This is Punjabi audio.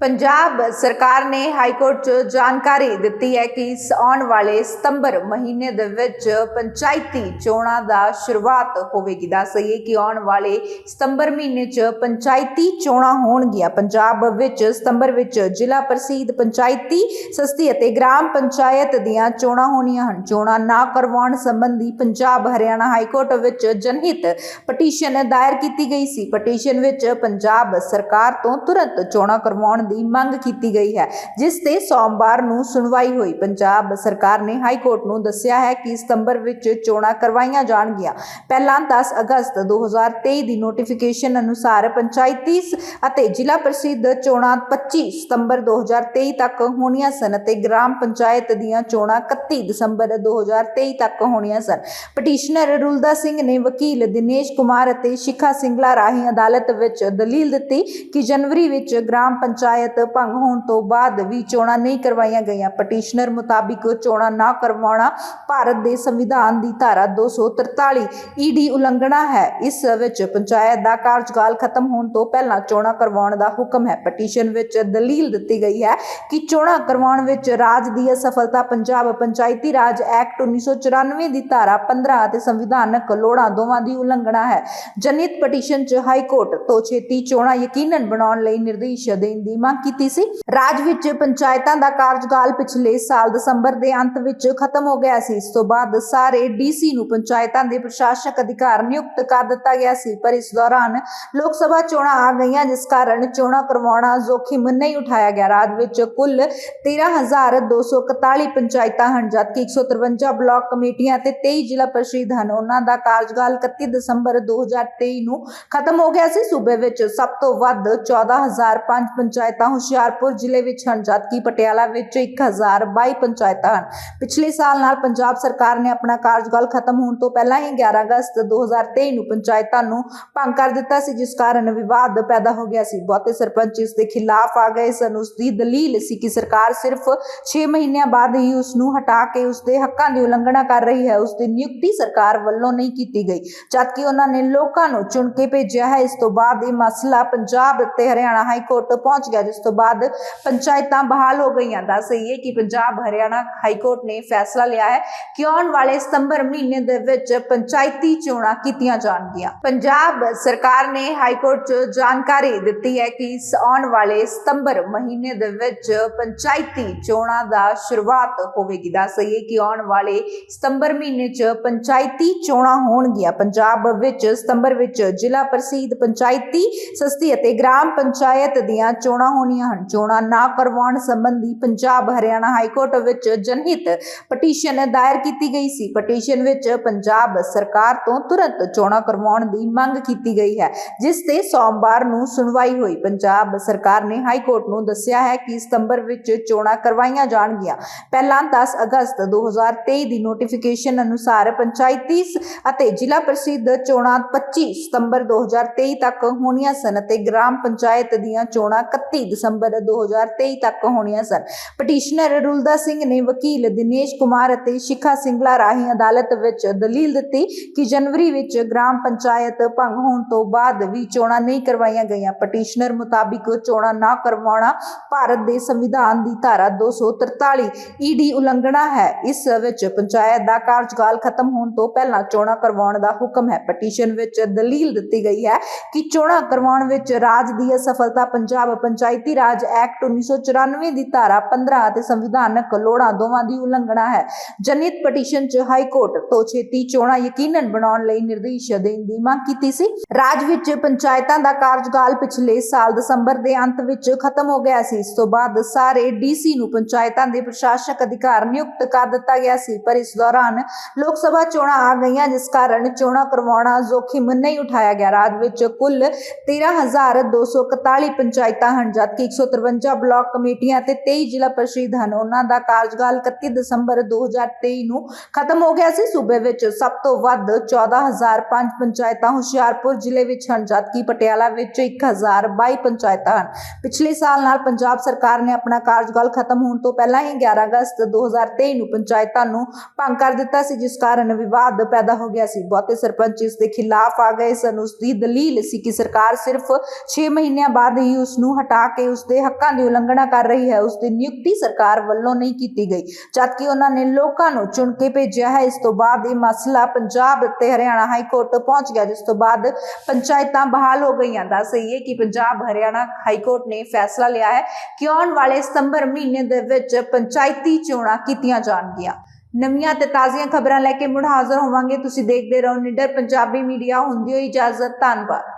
ਪੰਜਾਬ ਸਰਕਾਰ ਨੇ ਹਾਈ ਕੋਰਟ 'ਚ ਜਾਣਕਾਰੀ ਦਿੱਤੀ ਹੈ ਕਿ ਇਸ ਆਉਣ ਵਾਲੇ ਸਤੰਬਰ ਮਹੀਨੇ ਦੇ ਵਿੱਚ ਪੰਚਾਇਤੀ ਚੋਣਾਂ ਦਾ ਸ਼ੁਰੂਆਤ ਹੋਵੇਗੀ। ਦੱਸ ਦੱਸਈਏ ਕਿ ਆਉਣ ਵਾਲੇ ਸਤੰਬਰ ਮਹੀਨੇ 'ਚ ਪੰਚਾਇਤੀ ਚੋਣਾਂ ਹੋਣਗੀਆਂ। ਪੰਜਾਬ ਵਿੱਚ ਸਤੰਬਰ ਵਿੱਚ ਜ਼ਿਲ੍ਹਾ ਪ੍ਰਸਿੱਧ ਪੰਚਾਇਤੀ, ਸਸਤੀ ਅਤੇ ਗ੍ਰਾਮ ਪੰਚਾਇਤ ਦੀਆਂ ਚੋਣਾਂ ਹੋਣੀਆਂ ਹਨ। ਚੋਣਾਂ ਨਾ ਕਰਵਾਉਣ ਸੰਬੰਧੀ ਪੰਜਾਬ ਹਰਿਆਣਾ ਹਾਈ ਕੋਰਟ ਵਿੱਚ ਜਨਹਿਤ ਪਟੀਸ਼ਨ ਦਾਇਰ ਕੀਤੀ ਗਈ ਸੀ। ਪਟੀਸ਼ਨ ਵਿੱਚ ਪੰਜਾਬ ਸਰਕਾਰ ਤੋਂ ਤੁਰੰਤ ਚੋਣਾਂ ਕਰਵਾਉਣ ਦੀ ਮੰਗ ਕੀਤੀ ਗਈ ਹੈ, ਜਿਸ ਤੇ ਸੋਮਵਾਰ ਨੂੰ ਸੁਣਵਾਈ ਹੋਈ। ਪੰਜਾਬ ਸਰਕਾਰ ਨੇ ਹਾਈ ਕੋਰਟ ਨੂੰ ਦੱਸਿਆ ਹੈ ਕਿ ਸਤੰਬਰ ਵਿੱਚ ਚੋਣਾਂ ਕਰਵਾਈਆਂ ਜਾਣਗੀਆਂ। ਪਹਿਲਾਂ 10 ਅਗਸਤ 2023 ਦੀ ਨੋਟੀਫਿਕੇਸ਼ਨ ਅਨੁਸਾਰ ਪੰਚਾਇਤੀ ਅਤੇ ਜ਼ਿਲ੍ਹਾ ਪ੍ਰਸਿੱਧ ਚੋਣਾਂ 25 ਸਤੰਬਰ 2023 ਤੱਕ ਹੋਣੀਆਂ ਸਨ ਅਤੇ ਗ੍ਰਾਮ ਪੰਚਾਇਤ ਦੀਆਂ ਚੋਣਾਂ 31 ਦਸੰਬਰ 2023 ਤੱਕ ਹੋਣੀਆਂ ਸਨ। ਪਟੀਸ਼ਨਰ ਰੁਲਦਾ ਸਿੰਘ ਨੇ ਵਕੀਲ ਦਿਨੇਸ਼ ਕੁਮਾਰ ਅਤੇ ਸ਼ਿਖਾ ਸਿੰਗਲਾ ਰਾਹੀਂ ਅਦਾਲਤ ਵਿੱਚ ਦਲੀਲ ਦਿੱਤੀ ਕਿ ਜਨਵਰੀ ਵਿੱਚ ਗ੍ਰਾਮ ਪੰਚਾਇਤ ਭੰਗ ਹੋਣ ਤੋਂ ਬਾਅਦ ਵੀ ਚੋਣਾਂ ਨਹੀਂ ਕਰਵਾਈਆਂ ਗਈਆਂ। ਪਟੀਸ਼ਨਰ ਮੁਤਾਬਿਕ ਚੋਣਾਂ ਨਾ ਕਰਵਾਉਣਾ ਭਾਰਤ ਦੇ ਸੰਵਿਧਾਨ ਦੀ ਧਾਰਾ 243 ਈਡੀ ਉਲੰਘਣਾ ਹੈ। ਇਸ ਵਿੱਚ ਪੰਚਾਇਤ ਦਾ ਕਾਰਜਕਾਲ ਖਤਮ ਹੋਣ ਤੋਂ ਪਹਿਲਾਂ ਚੋਣਾਂ ਕਰਵਾਉਣ ਦਾ ਹੁਕਮ ਹੈ। ਪਟੀਸ਼ਨ ਵਿੱਚ ਦਲੀਲ ਦਿੱਤੀ ਗਈ ਹੈ ਕਿ ਚੋਣਾਂ ਕਰਵਾਉਣ ਵਿੱਚ ਰਾਜ ਦੀ ਅਸਫਲਤਾ ਪੰਜਾਬ ਪੰਚਾਇਤੀ ਰਾਜ ਐਕਟ 1994 ਦੀ ਧਾਰਾ 15 ਅਤੇ ਸੰਵਿਧਾਨਕ ਲੋੜਾਂ ਦੋਵਾਂ ਦੀ ਉਲੰਘਣਾ ਹੈ। ਜਨਿਤ ਪਟੀਸ਼ਨ 'ਚ ਹਾਈ ਕੋਰਟ ਤੋਂ ਛੇਤੀ ਚੋਣਾਂ ਯਕੀਨਨ ਬਣਾਉਣ ਲਈ ਨਿਰਦੇਸ਼ ਦੇਣ ਦੀ ਮੰਗ ਕੀਤੀ ਸੀ। ਰਾਜ ਵਿੱਚ ਪੰਚਾਇਤਾਂ ਦਾ ਕਾਰਜਕਾਲ ਪਿਛਲੇ ਸਾਲ ਦਸੰਬਰ ਦੇ ਅੰਤ ਵਿੱਚ ਖਤਮ ਹੋ ਗਿਆ ਸੀ। ਇਸ ਤੋਂ ਬਾਅਦ ਸਾਰੇ ਡੀਸੀ ਨੂੰ ਪੰਚਾਇਤਾਂ ਦੇ ਪ੍ਰਸ਼ਾਸਕ ਅਧਿਕਾਰ ਨਿਯੁਕਤ ਕਰ ਦਿੱਤਾ ਗਿਆ ਸੀ। ਪਰ ਇਸ ਦੌਰਾਨ ਲੋਕ ਸਭਾ ਚੋਣਾਂ ਆ ਗਈਆਂ, ਜਿਸ ਕਾਰਨ ਚੋਣਾਂ ਕਰਵਾਉਣਾ ਜ਼ੋਖਿਮ ਨਹੀਂ ਉਠਾਇਆ ਗਿਆ। ਰਾਜ ਵਿੱਚ ਕੁੱਲ 13241 ਪੰਚਾਇਤਾਂ ਹਨ, ਜਦਕਿ 153 ਬਲਾਕ ਕਮੇਟੀਆਂ ਤੇ 23 ਜ਼ਿਲ੍ਹਾ ਪ੍ਰੀਸ਼ਦ ਹਨ। ਉਹਨਾਂ ਦਾ ਕਾਰਜਕਾਲ 31 ਦਸੰਬਰ 2023 ਨੂੰ ਖਤਮ ਹੋ ਗਿਆ ਸੀ। ਸੂਬੇ ਵਿੱਚ ਸਭ ਤੋਂ ਵੱਧ 14005 ਪੰਚਾਇਤ ਹੁਸ਼ਿਆਰਪੁਰ ਜ਼ਿਲ੍ਹੇ ਵਿੱਚ ਹਨ। ਜਦਕਿ ਪਟਿਆਲਾ ਵਿੱਚ 1022 ਪੰਚਾਇਤਾਂ ਹਨ। ਪਿਛਲੇ ਸਾਲ ਨਾਲ ਪੰਜਾਬ ਸਰਕਾਰ ਨੇ ਆਪਣਾ ਕਾਰਜਕਾਲ ਖਤਮ ਹੋਣ ਤੋਂ ਪਹਿਲਾਂ ਹੀ 11 ਅਗਸਤ 2023 ਨੂੰ ਪੰਚਾਇਤਾਂ ਨੂੰ ਭੰਗ ਕਰ ਦਿੱਤਾ ਸੀ, ਜਿਸ ਕਾਰਨ ਵਿਵਾਦ ਪੈਦਾ ਹੋ ਗਿਆ ਸੀ। ਬਹੁਤੇ ਸਰਪੰਚ ਇਸ ਦੇ ਖਿਲਾਫ ਆ ਗਏ ਸਨ। ਉਸ ਦੀ ਦਲੀਲ ਸੀ ਕਿ ਸਰਕਾਰ ਸਿਰਫ 6 ਮਹੀਨਿਆਂ ਬਾਅਦ ਹੀ ਉਸ ਨੂੰ ਹਟਾ ਕੇ ਉਸ ਦੇ ਹੱਕਾਂ ਦੀ ਉਲੰਘਣਾ ਕਰ ਰਹੀ ਹੈ। ਉਸ ਦੀ ਨਿਯੁਕਤੀ ਸਰਕਾਰ ਵੱਲੋਂ ਨਹੀਂ ਕੀਤੀ ਗਈ। ਜਦਕਿ ਉਹਨਾਂ ਨੇ ਲੋਕਾਂ ਨੂੰ ਚੁਣ ਕੇ ਭੇਜਿਆ ਹੈ, ਇਸ ਤੋਂ ਬਾਅਦ ਇਹ ਮਸਲਾ ਪੰਜਾਬ ਤੇ ਹਰਿਆਣਾ ਹਾਈ ਕੋਰਟ ਪਹੁੰਚ ਗਿਆ ਜਿਸ ਤੋਂ ਬਾਅਦ ਪੰਚਾਇਤਾਂ ਬਹਾਲ ਹੋ ਗਈਆਂ। ਦੱਸ ਇਹ ਕਿ ਪੰਜਾਬ ਹਰਿਆਣਾ ਹਾਈ ਕੋਰਟ ਨੇ ਫੈਸਲਾ ਲਿਆ ਹੈ ਕਿ ਆਉਣ ਵਾਲੇ ਸਤੰਬਰ ਮਹੀਨੇ ਦੇ ਵਿੱਚ ਪੰਚਾਇਤੀ ਚੋਣਾਂ ਕੀਤੀਆਂ ਜਾਣਗੀਆਂ। ਪੰਜਾਬ ਸਰਕਾਰ ਨੇ ਹਾਈ ਕੋਰਟ 'ਚ ਜਾਣਕਾਰੀ ਦਿੱਤੀ ਹੈ ਕਿ ਆਉਣ ਵਾਲੇ ਸਤੰਬਰ ਮਹੀਨੇ ਦੇ ਵਿੱਚ ਪੰਚਾਇਤੀ ਚੋਣਾਂ ਦਾ ਸ਼ੁਰੂਆਤ ਹੋਵੇਗੀ। ਦੱਸ ਦੱਸਈਏ ਕਿ ਆਉਣ ਵਾਲੇ ਸਤੰਬਰ ਮਹੀਨੇ 'ਚ ਪੰਚਾਇਤੀ ਚੋਣਾਂ ਹੋਣਗੀਆਂ। ਪੰਜਾਬ ਵਿੱਚ ਸਤੰਬਰ ਵਿੱਚ ਜ਼ਿਲ੍ਹਾ ਪ੍ਰਸਿੱਧ ਪੰਚਾਇਤੀ, ਸਸਤੀ ਅਤੇ ਗ੍ਰਾਮ ਪੰਚਾਇਤ ਦੀਆਂ ਚੋਣਾਂ ਹੋਣੀਆਂ ਹਨ। ਚੋਣਾਂ ਨਾ ਕਰਵਾਉਣ ਸੰਬੰਧੀ ਪੰਜਾਬ, ਹਰਿਆਣਾ ਹਾਈ ਕੋਰਟ ਵਿੱਚ ਜਨਹਿਤ ਪਟੀਸ਼ਨ ਦਾਇਰ ਕੀਤੀ ਗਈ ਸੀ। ਪਟੀਸ਼ਨ ਵਿੱਚ ਪੰਜਾਬ ਸਰਕਾਰ ਤੋਂ ਤੁਰੰਤ ਚੋਣਾਂ ਕਰਵਾਉਣ ਦੀ ਮੰਗ ਕੀਤੀ ਗਈ ਹੈ, ਜਿਸ ਤੇ ਸੋਮਵਾਰ ਨੂੰ ਸੁਣਵਾਈ ਹੋਈ। ਪੰਜਾਬ ਸਰਕਾਰ ਨੇ ਹਾਈ ਕੋਰਟ ਨੂੰ ਦੱਸਿਆ ਹੈ ਕਿ ਸਤੰਬਰ ਵਿੱਚ ਚੋਣਾਂ ਕਰਵਾਈਆਂ ਜਾਣਗੀਆਂ। ਪਹਿਲਾਂ 10 ਅਗਸਤ 2023 ਦੀ ਨੋਟੀਫਿਕੇਸ਼ਨ ਅਨੁਸਾਰ ਪੰਚਾਇਤੀ ਅਤੇ ਜ਼ਿਲ੍ਹਾ ਪ੍ਰਸਿੱਧ ਚੋਣਾਂ 25 ਸਤੰਬਰ 2023 ਤੱਕ ਹੋਣੀਆਂ ਸਨ ਅਤੇ ਗ੍ਰਾਮ ਪੰਚਾਇਤ ਦੀਆਂ ਚੋਣਾਂ 31 ਦਸੰਬਰ 2023 ਤੱਕ ਹੋਣੀਆਂ ਸਨ। ਪਟੀਸ਼ਨਰ ਰੁਲਦਾ ਸਿੰਘ ਨੇ ਵਕੀਲ ਦਿਨੇਸ਼ ਕੁਮਾਰ ਅਤੇ ਸ਼ਿਖਾ ਸਿੰਗਲਾ ਰਾਹੀਂ ਅਦਾਲਤ ਵਿੱਚ ਦਲੀਲ ਦਿੱਤੀ ਕਿ ਜਨਵਰੀ ਵਿੱਚ ਗ੍ਰਾਮ ਪੰਚਾਇਤ ਭੰਗ ਹੋਣ ਤੋਂ ਬਾਅਦ ਵੀ ਚੋਣਾਂ ਨਹੀਂ ਕਰਵਾਈਆਂ ਗਈਆਂ। ਪਟੀਸ਼ਨਰ ਮੁਤਾਬਿਕ ਚੋਣਾਂ ਨਾ ਕਰਵਾਉਣਾ ਭਾਰਤ ਦੇ ਸੰਵਿਧਾਨ ਦੀ ਧਾਰਾ 243 ਈਡੀ ਉਲੰਘਣਾ ਹੈ। ਇਸ ਵਿੱਚ ਪੰਚਾਇਤ ਦਾ ਕਾਰਜਕਾਲ ਖਤਮ ਹੋਣ ਤੋਂ ਪਹਿਲਾਂ ਚੋਣਾਂ ਕਰਵਾਉਣ ਦਾ ਹੁਕਮ ਹੈ। ਪਟੀਸ਼ਨ ਵਿੱਚ ਦਲੀਲ ਦਿੱਤੀ ਗਈ ਹੈ ਕਿ ਚੋਣਾਂ ਕਰਵਾਉਣ ਵਿੱਚ ਰਾਜ ਦੀ ਅਸਫਲਤਾ ਪੰਜਾਬ ਪੰਚਾਇਤ ਰਾਜ ਐਕਟ 1994 ਦੀ ਧਾਰਾ 15 ਅਤੇ ਸੰਵਿਧਾਨਕ ਲੋੜਾਂ ਦੋਵਾਂ ਦੀ ਉਲੰਘਣਾ ਹੈ। ਜਨਿਤ ਪਟੀਸ਼ਨ 'ਚ ਹਾਈ ਕੋਰਟ ਤੋਂ ਛੇਤੀ ਚੋਣਾਂ ਯਕੀਨਨ ਬਣਾਉਣ ਲਈ ਨਿਰਦੇਸ਼ ਦੇਣ ਦੀ ਮੰਗ ਕੀਤੀ ਸੀ। ਰਾਜ ਵਿੱਚ ਪੰਚਾਇਤਾਂ ਦਾ ਕਾਰਜਕਾਲ ਪਿਛਲੇ ਸਾਲ ਦਸੰਬਰ ਦੇ ਅੰਤ ਵਿੱਚ ਖਤਮ ਹੋ ਗਿਆ ਸੀ। ਇਸ ਤੋਂ ਬਾਅਦ ਸਾਰੇ ਡੀਸੀ ਨੂੰ ਪੰਚਾਇਤਾਂ ਦੇ ਪ੍ਰਸ਼ਾਸਕ ਅਧਿਕਾਰ ਨਿਯੁਕਤ ਕਰ ਦਿੱਤਾ ਗਿਆ ਸੀ। ਪਰ ਇਸ ਦੌਰਾਨ ਲੋਕ ਸਭਾ ਚੋਣਾਂ ਆ ਗਈਆਂ, ਜਿਸ ਕਾਰਨ ਚੋਣਾਂ ਕਰਵਾਉਣਾ ਜ਼ੋਖਿਮ ਨਹੀਂ ਉਠਾਇਆ ਗਿਆ। ਰਾਜ ਵਿੱਚ ਕੁੱਲ 13241 ਪੰਚਾਇਤਾਂ ਹਨ ਜਦਕਿ 153 ਬਲਾਕ ਕਮੇਟੀਆਂ ਤੇ 23 ਜ਼ਿਲ੍ਹਾ ਪ੍ਰੀਸ਼ਦ ਹਨ, ਉਹਨਾਂ ਦਾ ਕਾਰਜਕਾਲ 31 ਦਸੰਬਰ 2023 ਨੂੰ ਖਤਮ ਹੋ ਗਿਆ ਸੀ। ਸੂਬੇ ਵਿੱਚ ਸਭ ਤੋਂ ਵੱਧ 14005 ਪੰਚਾਇਤਾਂ ਹੁਸ਼ਿਆਰਪੁਰ ਜ਼ਿਲ੍ਹੇ ਵਿੱਚ ਹਨ, ਜਦਕਿ ਪਟਿਆਲਾ ਵਿੱਚ 1022 ਪੰਚਾਇਤਾਂ ਹਨ। ਪਿਛਲੇ ਸਾਲ ਨਾਲ ਪੰਜਾਬ ਸਰਕਾਰ ਨੇ ਆਪਣਾ ਕਾਰਜਕਾਲ ਖਤਮ ਹੋਣ ਤੋਂ ਪਹਿਲਾਂ ਹੀ 11 ਅਗਸਤ 2023 ਨੂੰ ਪੰਚਾਇਤਾਂ ਨੂੰ ਭੰਗ ਕਰ ਦਿੱਤਾ ਸੀ, ਜਿਸ ਕਾਰਨ ਵਿਵਾਦ ਪੈਦਾ ਹੋ ਗਿਆ ਸੀ। ਬਹੁਤੇ ਸਰਪੰਚ ਇਸ ਦੇ ਖਿਲਾਫ ਆ ਗਏ ਸਨ। ਉਸ ਦੀ ਦਲੀਲ ਸੀ ਕਿ ਸਰਕਾਰ ਸਿਰਫ 6 ਮਹੀਨਿਆਂ ਬਾਅਦ ਹੀ ਉਸ ਨੂੰ ਹਟਾ ਕੇ ਉਸ ਦੇ ਹੱਕਾਂ ਦੀ ਉਲੰਘਣਾ ਕਰ ਰਹੀ ਹੈ। ਉਸ ਦੀ ਨਿਯੁਕਤੀ ਸਰਕਾਰ ਵੱਲੋਂ ਨਹੀਂ ਕੀਤੀ ਗਈ। ਜਦਕਿ ਉਹਨਾਂ ਨੇ ਲੋਕਾਂ ਨੂੰ ਚੁਣ ਕੇ ਭੇਜਿਆ ਹੈ। ਇਸ ਤੋਂ ਬਾਅਦ ਇਹ ਮਸਲਾ ਪੰਜਾਬ ਅਤੇ ਹਰਿਆਣਾ ਹਾਈ ਕੋਰਟ ਪਹੁੰਚ ਗਿਆ, ਜਿਸ ਤੋਂ ਬਾਅਦ ਪੰਚਾਇਤਾਂ ਬਹਾਲ ਹੋ ਗਈਆਂ। ਦੱਸ ਹੈ ਕਿ ਪੰਜਾਬ ਹਰਿਆਣਾ ਹਾਈ ਕੋਰਟ ਨੇ ਫੈਸਲਾ ਲਿਆ ਹੈ ਕਿ ਆਉਣ ਵਾਲੇ ਸਤੰਬਰ ਮਹੀਨੇ ਦੇ ਵਿੱਚ ਪੰਚਾਇਤੀ ਚੋਣਾਂ ਕੀਤੀਆਂ ਜਾਣਗੀਆਂ। ਨਵੀਆਂ ਤੇ ਤਾਜ਼ੀਆਂ ਖਬਰਾਂ ਲੈ ਕੇ ਮੁੜ ਹਾਜ਼ਰ ਹੋਵਾਂਗੇ। ਤੁਸੀਂ ਦੇਖਦੇ ਰਹੋ ਨਿਡਰ ਪੰਜਾਬੀ ਮੀਡੀਆ। ਹੁੰਦੀ ਹੋਈ ਇਜਾਜ਼ਤ। ਧੰਨਵਾਦ।